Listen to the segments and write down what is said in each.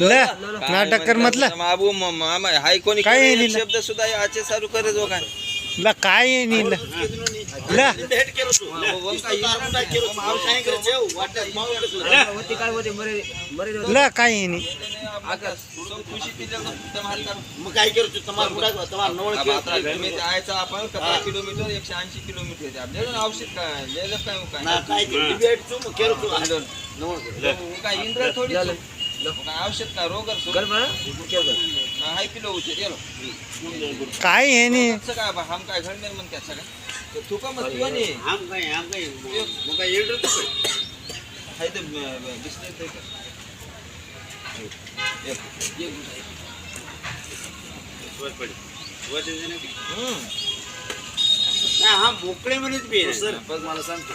ल नाटक कर म्हटलं. मामा हाय कोणी काय? शब्द सुद्धा आचे सारू करे जो काय ल. काय ल ल काय आहे नी मग काय करतो तुम्हाला बुडा तुम्हाला नवळ आयचा आपण किलोमीटर एकशे ऐंशी किलोमीटर येते. आपल्याला औषध काय काय हो. काय हो इंद्र थोडी हो काय औषध काय हाय पिलो गेलो हम काय त्याचं काय तुका मग नाही आम काय आम काय मग काय येईल तू काय हाय ते दिसले ते नाही हा मोकळे म्हणत बी. सर बघ मला सांगतो.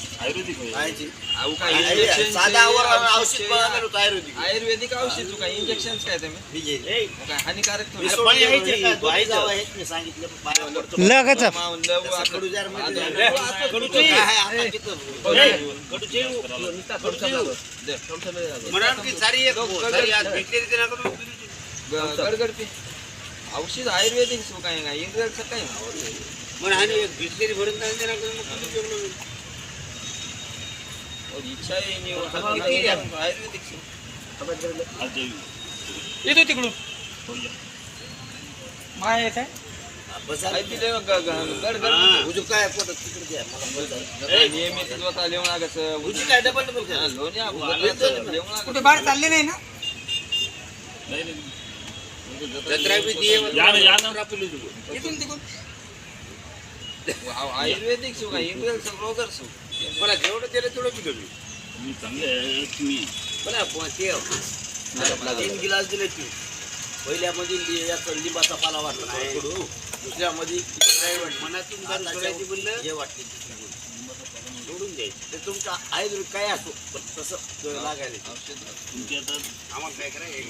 कायची अहो काय औषध चाहिए. बनवलं होतं आयुर्वेदिक. आयुर्वेदिक औषध तू काय इंजेक्शन काय तुम्ही? विजय काय हानिकारक थोडी. अरे पाणी आहे ते, बाई जावं आहे, मी सांगितलं बाया पडतो. लगच माव, लव, तसं आपलं- कडूजारमध्ये आता- जाईल. आता- कडूचं आहे, आता किती? कडूचं आहे. दे. म्हणा की सारी एक सारी आज भेटलेली ते नका तुम्ही पिऊची. ग- गडगडते. औषध आयुर्वेदिक सु काय काय? इंग्रजचं काय? म्हणा आणि एक भेटलेली भरून जाईल ते नका पिऊची एवढं. अहो, इच्छा आहे नि- किती द्या? आयुर्वेदिक सु. येतो तिकडून. माय येत आहे. गडगड काय तिकडे काय डबल कुठे बाहेर चालले नाही ना? इथून तिकडून. आयुर्वेदिक सु काय इंग्रज रोगर सु मला जेवढं दिलं तेवढं पितो मी बरं, पण ते तीन गिलास दिले तू. पहिल्यामध्ये याचा लिंबाचा पाला वाटला कडू दुसऱ्यामध्ये मनातून दारू सोडायची बोललं हे वाटते सोडून द्यायचं ते तुमचं आयुर्वेद काय असो पण तसं लागायला. औषध. आम्हाला काय करायचं?